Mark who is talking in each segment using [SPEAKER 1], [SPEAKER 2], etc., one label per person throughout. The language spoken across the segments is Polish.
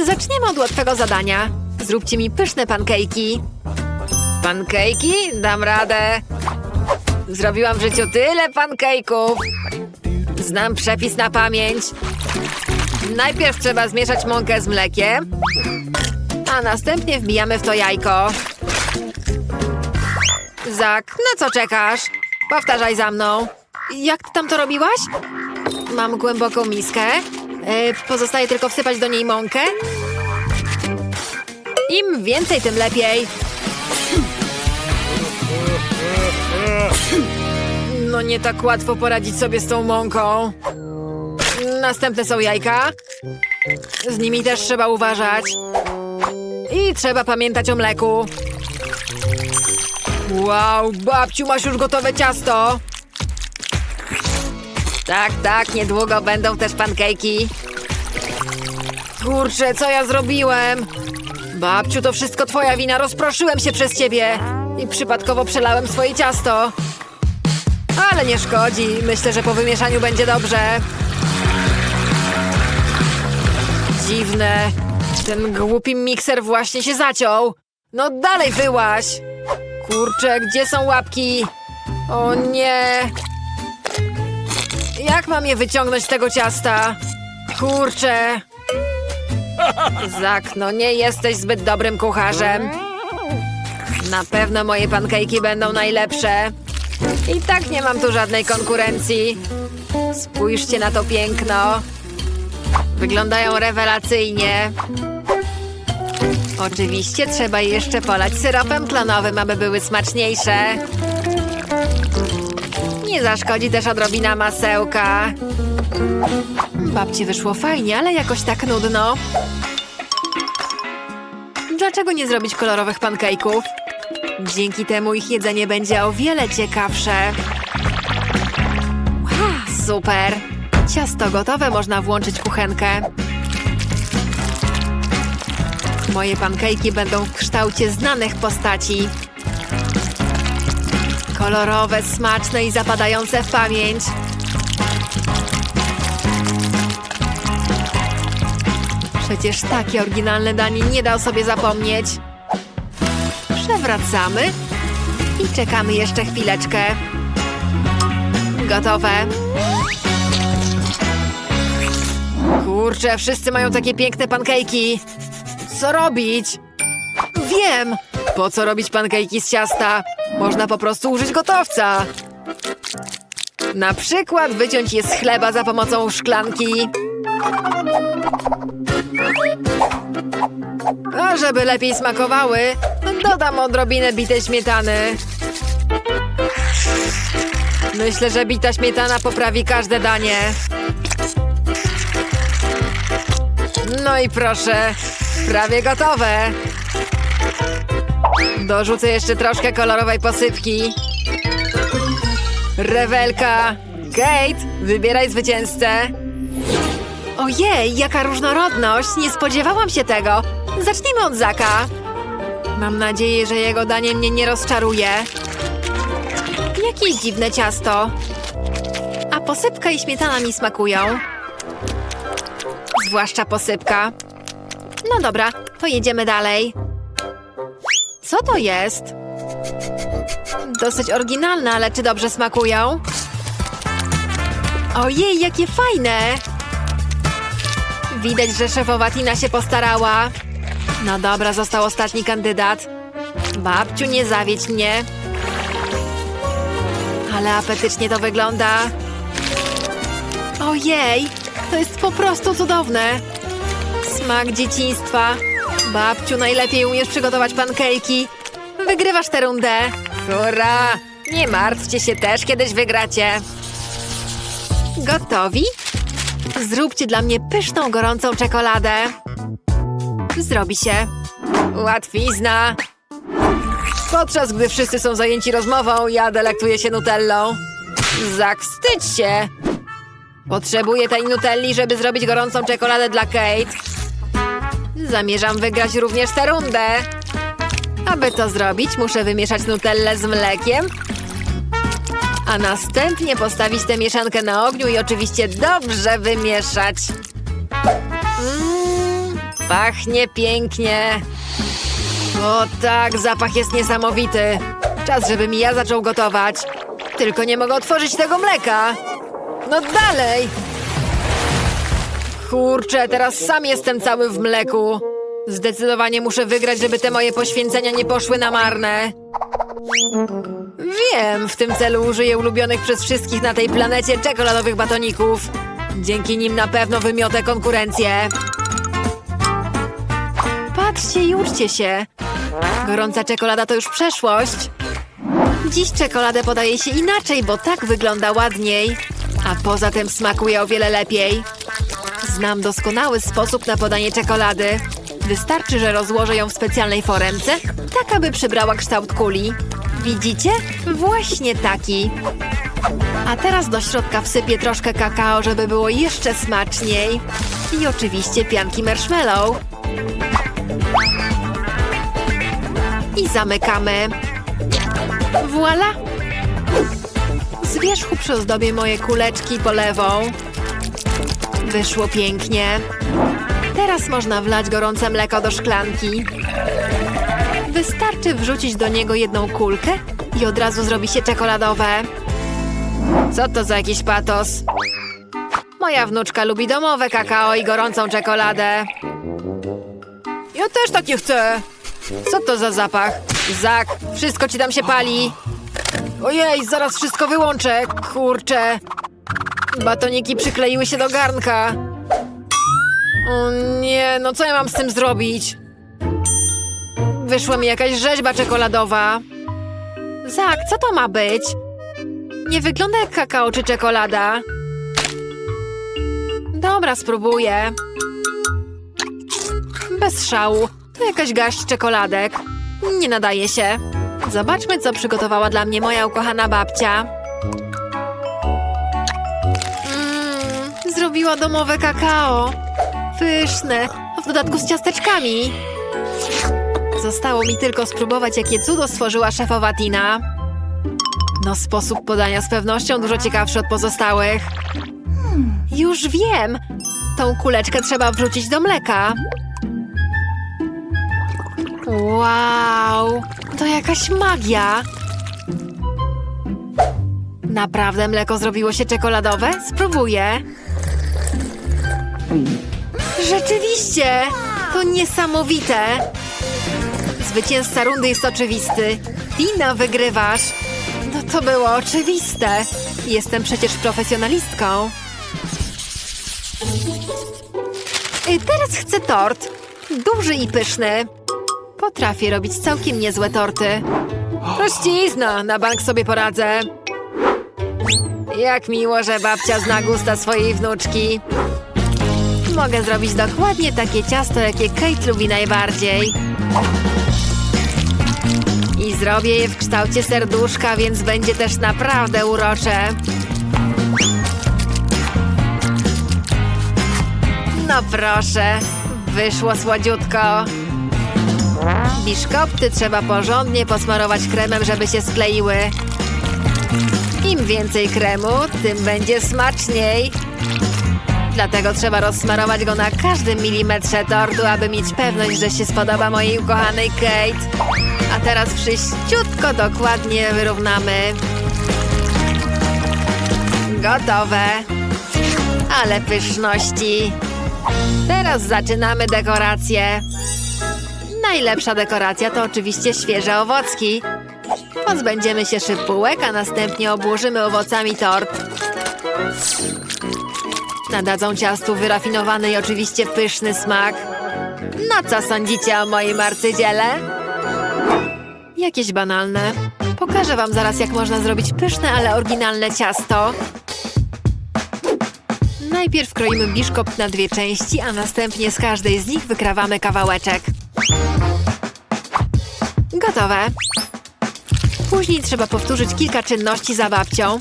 [SPEAKER 1] Zaczniemy od łatwego zadania. Zróbcie mi pyszne pankejki. Pankejki? Dam radę. Zrobiłam w życiu tyle pankejków. Znam przepis na pamięć. Najpierw trzeba zmieszać mąkę z mlekiem, a następnie wbijamy w to jajko. Zak, na co czekasz? Powtarzaj za mną. Jak ty tam to robiłaś? Mam głęboką miskę. E, pozostaje tylko wsypać do niej mąkę. Im więcej, tym lepiej. No nie tak łatwo poradzić sobie z tą mąką. Następne są jajka. Z nimi też trzeba uważać. I trzeba pamiętać o mleku. Wow, babciu, masz już gotowe ciasto. Tak, tak, niedługo będą też pankejki. Kurczę, co ja zrobiłem? Babciu, to wszystko twoja wina, rozproszyłem się przez ciebie. I przypadkowo przelałem swoje ciasto. Ale nie szkodzi, myślę, że po wymieszaniu będzie dobrze. Dziwne. Ten głupi mikser właśnie się zaciął. No dalej wyłaś. Kurczę, gdzie są łapki? O nie. Jak mam je wyciągnąć z tego ciasta? Kurczę. Zak, no nie jesteś zbyt dobrym kucharzem. Na pewno moje pankejki będą najlepsze. I tak nie mam tu żadnej konkurencji. Spójrzcie na to piękno. Wyglądają rewelacyjnie. Oczywiście trzeba je jeszcze polać syropem klonowym, aby były smaczniejsze. Nie zaszkodzi też odrobina masełka. Babci wyszło fajnie, ale jakoś tak nudno. Dlaczego nie zrobić kolorowych pankejków? Dzięki temu ich jedzenie będzie o wiele ciekawsze. Ua, super! Ciasto gotowe, można włączyć kuchenkę. Moje pankejki będą w kształcie znanych postaci. Kolorowe, smaczne i zapadające w pamięć. Przecież takie oryginalne danie nie da o sobie zapomnieć. Przewracamy i czekamy jeszcze chwileczkę. Gotowe. Kurczę, wszyscy mają takie piękne pankejki. Co robić? Wiem! Po co robić pankejki z ciasta? Można po prostu użyć gotowca. Na przykład wyciąć je z chleba za pomocą szklanki. A żeby lepiej smakowały, dodam odrobinę bitej śmietany. Myślę, że bita śmietana poprawi każde danie. No i proszę, prawie gotowe. Dorzucę jeszcze troszkę kolorowej posypki. Rewelka! Kate, wybieraj zwycięzcę. Ojej, jaka różnorodność! Nie spodziewałam się tego. Zacznijmy od Zaka. Mam nadzieję, że jego danie mnie nie rozczaruje. Jakieś dziwne ciasto. A posypka i śmietana mi smakują. Zwłaszcza posypka. No dobra, to jedziemy dalej. Co to jest? Dosyć oryginalne, ale czy dobrze smakują? Ojej, jakie fajne! Widać, że szefowa Tina się postarała. No dobra, został ostatni kandydat. Babciu, nie zawiedź mnie. Ale apetycznie to wygląda. Ojej, to jest po prostu cudowne. Smak dzieciństwa. Babciu, najlepiej umiesz przygotować pankejki. Wygrywasz tę rundę. Hurra! Nie martwcie się też, kiedyś wygracie. Gotowi? Zróbcie dla mnie pyszną, gorącą czekoladę. Zrobi się. Łatwizna. Podczas gdy wszyscy są zajęci rozmową, ja delektuję się nutellą. Zak, wstydź się! Potrzebuję tej nutelli, żeby zrobić gorącą czekoladę dla Kate. Zamierzam wygrać również tę rundę. Aby to zrobić, muszę wymieszać nutellę z mlekiem, a następnie postawić tę mieszankę na ogniu i oczywiście dobrze wymieszać. Mm, Pachnie pięknie. O tak, zapach jest niesamowity. Czas, żebym ja zaczął gotować. Tylko nie mogę otworzyć tego mleka. No dalej. Kurczę, teraz sam jestem cały w mleku. Zdecydowanie muszę wygrać, żeby te moje poświęcenia nie poszły na marne. Wiem, w tym celu użyję ulubionych przez wszystkich na tej planecie czekoladowych batoników. Dzięki nim na pewno wymiotę konkurencję. Patrzcie i uczcie się. Gorąca czekolada to już przeszłość. Dziś czekoladę podaje się inaczej, bo tak wygląda ładniej. A poza tym smakuje o wiele lepiej. Znam doskonały sposób na podanie czekolady. Wystarczy, że rozłożę ją w specjalnej foremce, tak aby przybrała kształt kuli. Widzicie? Właśnie taki. A teraz do środka wsypię troszkę kakao, żeby było jeszcze smaczniej. I oczywiście pianki marshmallow. I zamykamy. Voila! Z wierzchu przyozdobię moje kuleczki polewą. Wyszło pięknie. Teraz można wlać gorące mleko do szklanki. Wystarczy wrzucić do niego jedną kulkę i od razu zrobi się czekoladowe. Co to za jakiś patos? Moja wnuczka lubi domowe kakao i gorącą czekoladę. Ja też takie chcę. Co to za zapach? Zak, wszystko ci tam się pali. Ojej, zaraz wszystko wyłączę. Kurczę. Batoniki przykleiły się do garnka. O nie, no co ja mam z tym zrobić? Wyszła mi jakaś rzeźba czekoladowa. Zak, co to ma być? Nie wygląda jak kakao czy czekolada. Dobra, spróbuję. Bez szału. To jakaś garść czekoladek. Nie nadaje się. Zobaczmy, co przygotowała dla mnie moja ukochana babcia. Zrobiła domowe kakao. Pyszne, a w dodatku z ciasteczkami. Zostało mi tylko spróbować, jakie cudo stworzyła szefowa Tina. No, sposób podania z pewnością dużo ciekawszy od pozostałych. Już wiem! Tą kuleczkę trzeba wrzucić do mleka. Wow! To jakaś magia! Naprawdę mleko zrobiło się czekoladowe? Spróbuję. Rzeczywiście! To niesamowite! Zwycięzca rundy jest oczywisty. Tina, wygrywasz! No to było oczywiste. Jestem przecież profesjonalistką. Y, Teraz chcę tort. Duży i pyszny. Potrafię robić całkiem niezłe torty. Prościzna, na bank sobie poradzę. Jak miło, że babcia zna gusta swojej wnuczki. Mogę zrobić dokładnie takie ciasto, jakie Kate lubi najbardziej. I zrobię je w kształcie serduszka, więc będzie też naprawdę urocze. No proszę, wyszło słodziutko. Biszkopty trzeba porządnie posmarować kremem, żeby się skleiły. Im więcej kremu, tym będzie smaczniej. Dlatego trzeba rozsmarować go na każdym milimetrze tortu, aby mieć pewność, że się spodoba mojej ukochanej Kate. A teraz wszyściutko dokładnie wyrównamy. Gotowe. Ale pyszności. Teraz zaczynamy dekorację. Najlepsza dekoracja to oczywiście świeże owocki. Pozbędziemy się szypułek, a następnie obłożymy owocami tort. Nadadzą ciastu wyrafinowany i oczywiście pyszny smak. No co sądzicie o moim arcydziele? Jakieś banalne. Pokażę wam zaraz, jak można zrobić pyszne, ale oryginalne ciasto. Najpierw kroimy biszkopt na dwie części, a następnie z każdej z nich wykrawamy kawałeczek. Gotowe. Później trzeba powtórzyć kilka czynności za babcią.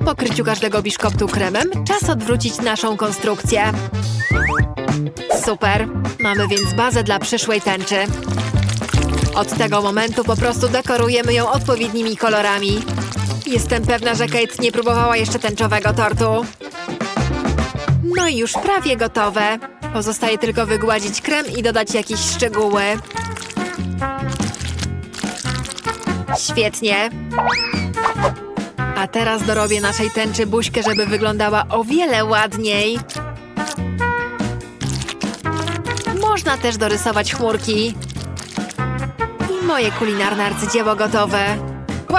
[SPEAKER 1] Po pokryciu każdego biszkoptu kremem czas odwrócić naszą konstrukcję. Super. Mamy więc bazę dla przyszłej tęczy. Od tego momentu po prostu dekorujemy ją odpowiednimi kolorami. Jestem pewna, że Kate nie próbowała jeszcze tęczowego tortu. No i już prawie gotowe. Pozostaje tylko wygładzić krem i dodać jakieś szczegóły. Świetnie. A teraz dorobię naszej tęczy buźkę, żeby wyglądała o wiele ładniej. Można też dorysować chmurki. I moje kulinarne arcydzieło gotowe.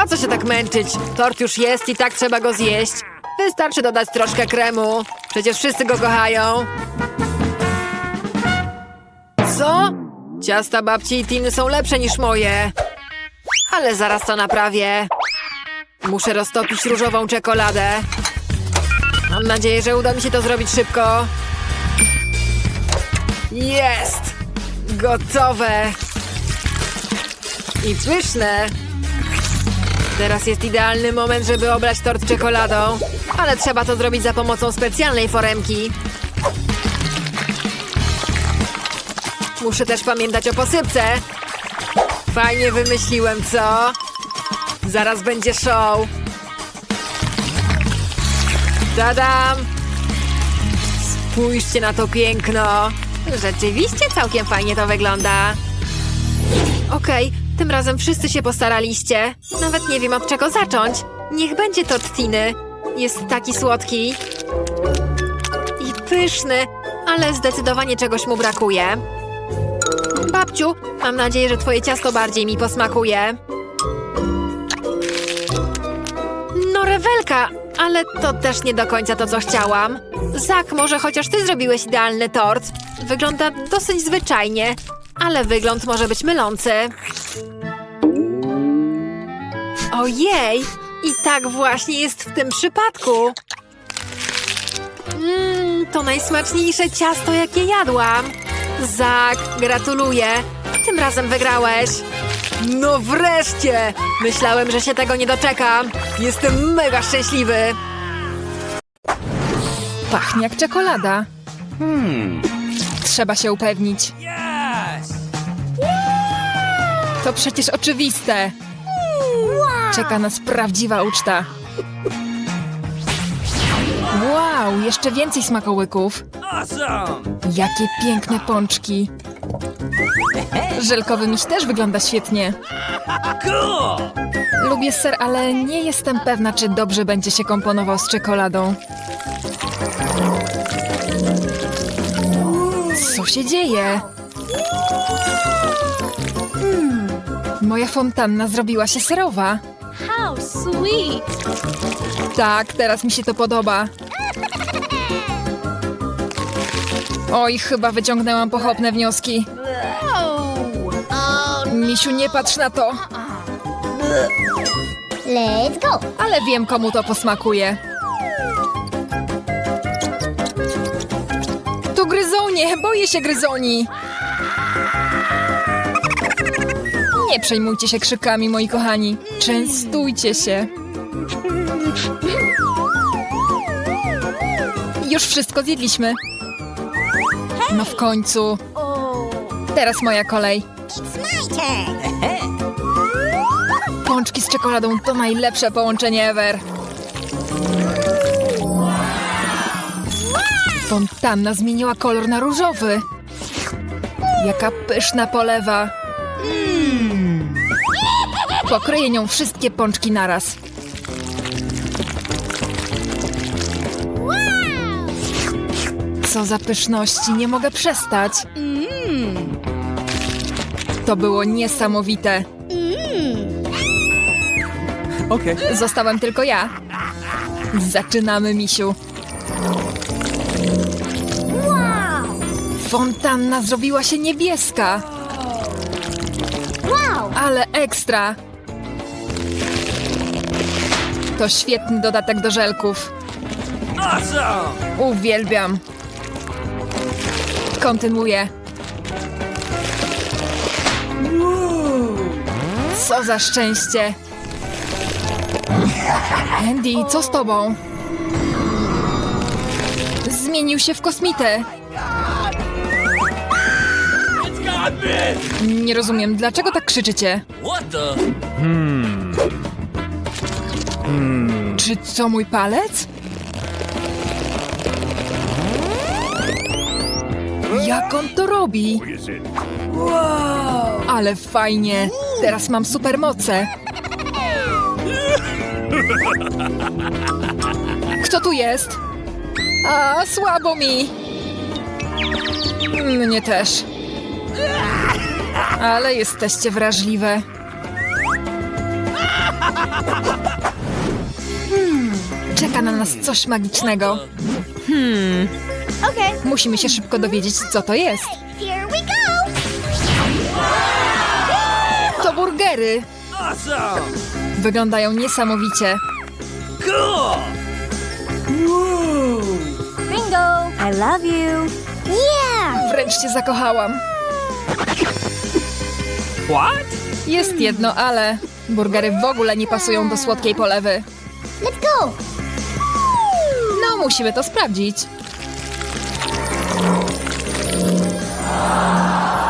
[SPEAKER 1] Co się tak męczyć? Tort już jest i tak trzeba go zjeść. Wystarczy dodać troszkę kremu. Przecież wszyscy go kochają. Co? Ciasta babci i Tiny są lepsze niż moje. Ale zaraz to naprawię. Muszę roztopić różową czekoladę. Mam nadzieję, że uda mi się to zrobić szybko. Jest! Gotowe! I pyszne! Teraz jest idealny moment, żeby oblać tort czekoladą. Ale trzeba to zrobić za pomocą specjalnej foremki. Muszę też pamiętać o posypce. Fajnie wymyśliłem, co? Zaraz będzie show. Tadam! Spójrzcie na to piękno. Rzeczywiście całkiem fajnie to wygląda. Okej, tym razem wszyscy się postaraliście. Nawet nie wiem od czego zacząć. Niech będzie tort Tiny. Jest taki słodki. I pyszny, ale zdecydowanie czegoś mu brakuje. Babciu, mam nadzieję, że twoje ciasto bardziej mi posmakuje. Ale to też nie do końca to, co chciałam. Zak, może chociaż ty zrobiłeś idealny tort. Wygląda dosyć zwyczajnie, ale wygląd może być mylący. Ojej! I tak właśnie jest w tym przypadku. Mmm, to najsmaczniejsze ciasto, jakie jadłam. Zak, gratuluję. Tym razem wygrałeś. No wreszcie! Myślałem, że się tego nie doczekam. Jestem mega szczęśliwy.
[SPEAKER 2] Pachnie jak czekolada. Trzeba się upewnić. To przecież oczywiste. Czeka nas prawdziwa uczta. Wow, jeszcze więcej smakołyków. Jakie piękne pączki. Żelkowy miś też wygląda świetnie. Lubię ser, ale nie jestem pewna, czy dobrze będzie się komponował z czekoladą. Co się dzieje? Hmm, moja fontanna zrobiła się serowa.
[SPEAKER 3] How sweet!
[SPEAKER 2] Tak, teraz mi się to podoba. Oj, chyba wyciągnęłam pochopne wnioski. Misiu, nie patrz na to.
[SPEAKER 3] Let's go!
[SPEAKER 2] Ale wiem, komu to posmakuje. To gryzonie, boję się gryzoni. Nie przejmujcie się krzykami, moi kochani. Częstujcie się. Już wszystko zjedliśmy. No w końcu. Teraz moja kolej. Pączki z czekoladą to najlepsze połączenie ever. Fontanna zmieniła kolor na różowy. Jaka pyszna polewa. Pokryję nią wszystkie pączki naraz. Co za pyszności, nie mogę przestać. To było niesamowite.
[SPEAKER 4] Okay.
[SPEAKER 2] Zostałem tylko ja. Zaczynamy, misiu. Fontanna zrobiła się niebieska.
[SPEAKER 3] Wow!
[SPEAKER 2] Ale ekstra. To świetny dodatek do żelków. Uwielbiam. Kontynuuję. Co za szczęście. Andy, co z tobą? Zmienił się w kosmitę. Nie rozumiem, dlaczego tak krzyczycie?
[SPEAKER 4] What the?
[SPEAKER 2] Czy co mój palec? Jak on to robi? Ale fajnie. Teraz mam supermoce. Kto tu jest? A, słabo mi. Mnie też. Ale jesteście wrażliwe. Hmm, Czeka na nas coś magicznego.
[SPEAKER 3] Okay.
[SPEAKER 2] Musimy się szybko dowiedzieć, co to jest.
[SPEAKER 3] Here we go.
[SPEAKER 2] To burgery.
[SPEAKER 4] Awesome!
[SPEAKER 2] Wyglądają niesamowicie.
[SPEAKER 3] Ringo. I love you. Yeah.
[SPEAKER 2] Wręcz się zakochałam.
[SPEAKER 4] What?
[SPEAKER 2] Jest jedno, ale burgery w ogóle nie pasują do słodkiej polewy.
[SPEAKER 3] Let's go.
[SPEAKER 2] No, musimy to sprawdzić.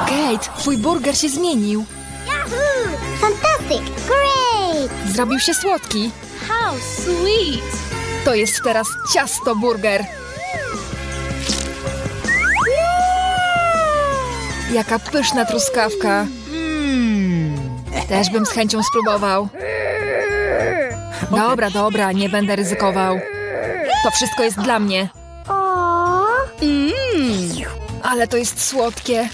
[SPEAKER 2] Kate, twój burger się zmienił.
[SPEAKER 3] Yahoo! Fantastic. Great.
[SPEAKER 2] Zrobił się słodki.
[SPEAKER 3] How sweet.
[SPEAKER 2] To jest teraz ciasto burger. Jaka pyszna truskawka. Też bym z chęcią spróbował. Dobra, dobra, nie będę ryzykował. To wszystko jest dla mnie. Ale to jest słodkie.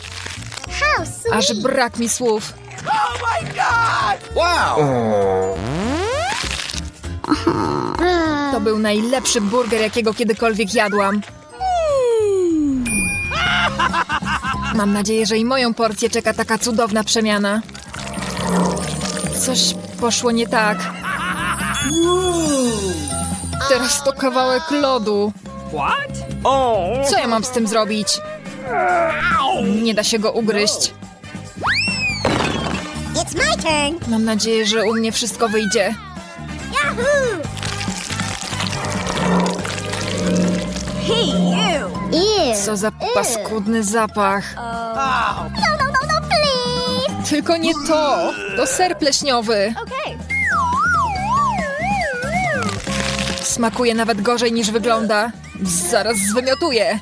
[SPEAKER 3] How sweet.
[SPEAKER 2] Aż brak mi słów. To był najlepszy burger, jakiego kiedykolwiek jadłam. Mam nadzieję, że i moją porcję czeka taka cudowna przemiana. Coś poszło nie tak. Teraz to kawałek lodu.
[SPEAKER 4] What? Oh!
[SPEAKER 2] Co ja mam z tym zrobić? Nie da się go ugryźć.
[SPEAKER 3] It's my turn.
[SPEAKER 2] Mam nadzieję, że u mnie wszystko wyjdzie.
[SPEAKER 3] Yahoo! Hey, you! Ew.
[SPEAKER 2] Co za paskudny zapach.
[SPEAKER 3] No, no, no, no, please!
[SPEAKER 2] Tylko nie to! To ser pleśniowy.
[SPEAKER 3] Okay.
[SPEAKER 2] Smakuje nawet gorzej niż wygląda. Zaraz zwymiotuję.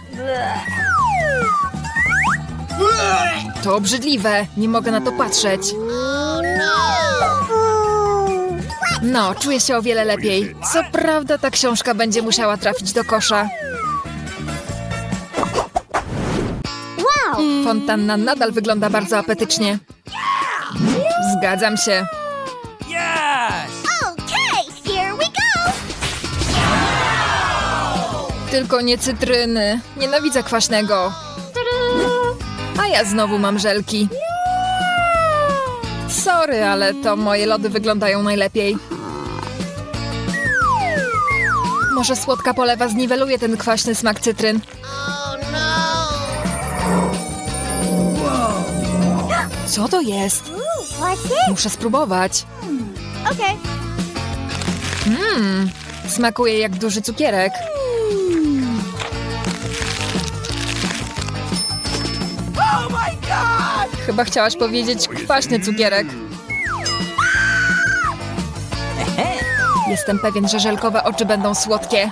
[SPEAKER 2] To obrzydliwe. Nie mogę na to patrzeć. No, czuję się o wiele lepiej. Co prawda ta książka będzie musiała trafić do kosza. Fontanna nadal wygląda bardzo apetycznie. Zgadzam się. Tylko nie cytryny. Nienawidzę kwaśnego. A ja znowu mam żelki. Sorry, ale to moje lody wyglądają najlepiej. Może słodka polewa zniweluje ten kwaśny smak cytryn. Co to jest? Muszę spróbować. Mmm, smakuje jak duży cukierek.
[SPEAKER 4] Oh my god!
[SPEAKER 2] Chyba chciałaś powiedzieć kwaśny cukierek. Jestem pewien, że żelkowe oczy będą słodkie.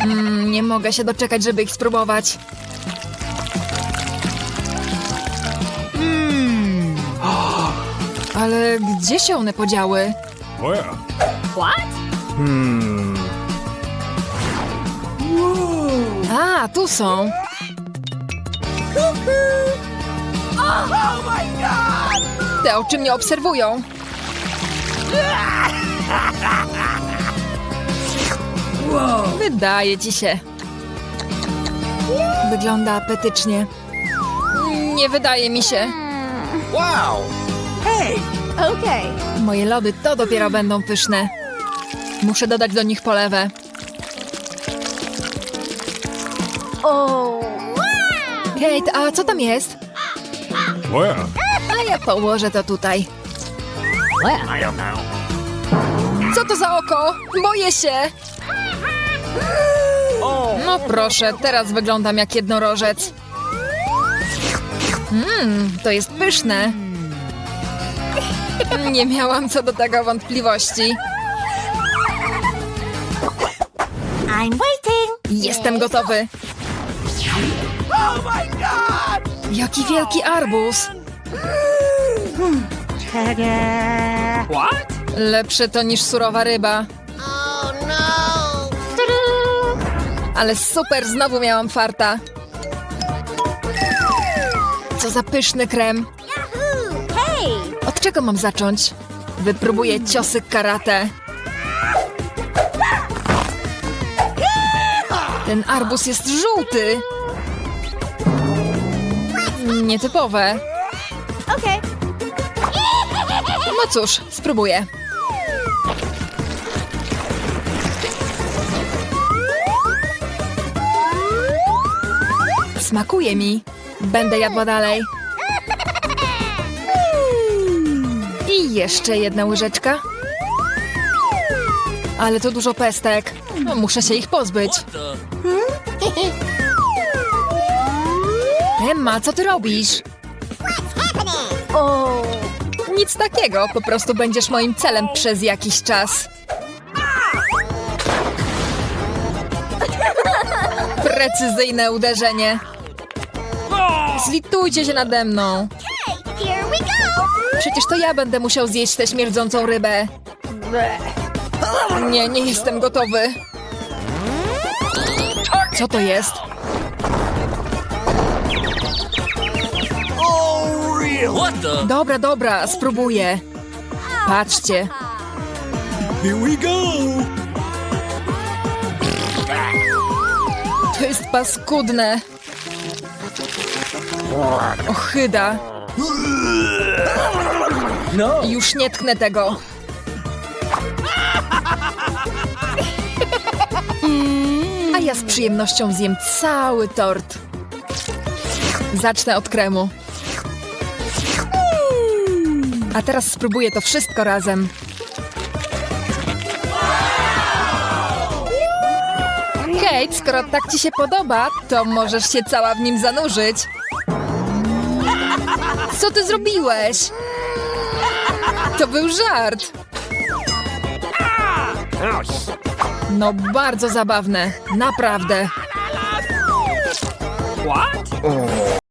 [SPEAKER 2] Mm, nie mogę się doczekać, żeby ich spróbować. Ale gdzie się one podziały?
[SPEAKER 4] Where?
[SPEAKER 2] A, tu są.
[SPEAKER 4] Oh my god!
[SPEAKER 2] Te oczy mnie obserwują. Wydaje ci się. Wygląda apetycznie. Nie wydaje mi się.
[SPEAKER 4] Wow! Hey!
[SPEAKER 3] Okay.
[SPEAKER 2] Moje lody to dopiero będą pyszne. Muszę dodać do nich polewę.
[SPEAKER 3] Oh. Wow!
[SPEAKER 2] Kate, a co tam jest?
[SPEAKER 4] Where?
[SPEAKER 2] A ja położę to tutaj. Co to za oko? Boję się! No proszę, teraz wyglądam jak jednorożec. Mmm, to jest pyszne. Nie miałam co do tego wątpliwości.
[SPEAKER 3] I'm waiting.
[SPEAKER 2] Jestem gotowy.
[SPEAKER 4] Oh my god!
[SPEAKER 2] Jaki wielki arbuz!
[SPEAKER 4] What?
[SPEAKER 2] Lepsze to niż surowa ryba. Ale super, znowu miałam farta. Co za pyszny krem. Od czego mam zacząć? Wypróbuję ciosy karate. Ten arbus jest żółty. Nietypowe.
[SPEAKER 3] Okay.
[SPEAKER 2] No cóż, spróbuję. Smakuje mi. Będę jadła dalej. I jeszcze jedna łyżeczka. Ale to dużo pestek. Muszę się ich pozbyć. Emma, co ty robisz?
[SPEAKER 3] Oh.
[SPEAKER 2] Nic takiego, po prostu będziesz moim celem przez jakiś czas. Precyzyjne uderzenie. Zlitujcie się nade mną. Przecież to ja będę musiał zjeść tę śmierdzącą rybę. Nie, nie jestem gotowy. Co to jest?
[SPEAKER 4] What the?
[SPEAKER 2] Dobra, dobra, spróbuję. Patrzcie,
[SPEAKER 4] Here we go!
[SPEAKER 2] to jest paskudne. Ochyda.
[SPEAKER 4] No!
[SPEAKER 2] Już nie tknę tego. A ja z przyjemnością zjem cały tort. Zacznę od kremu. A teraz spróbuję to wszystko razem. Kate, skoro tak ci się podoba, to możesz się cała w nim zanurzyć. Co ty zrobiłeś? To był żart. No bardzo zabawne, naprawdę.
[SPEAKER 4] What?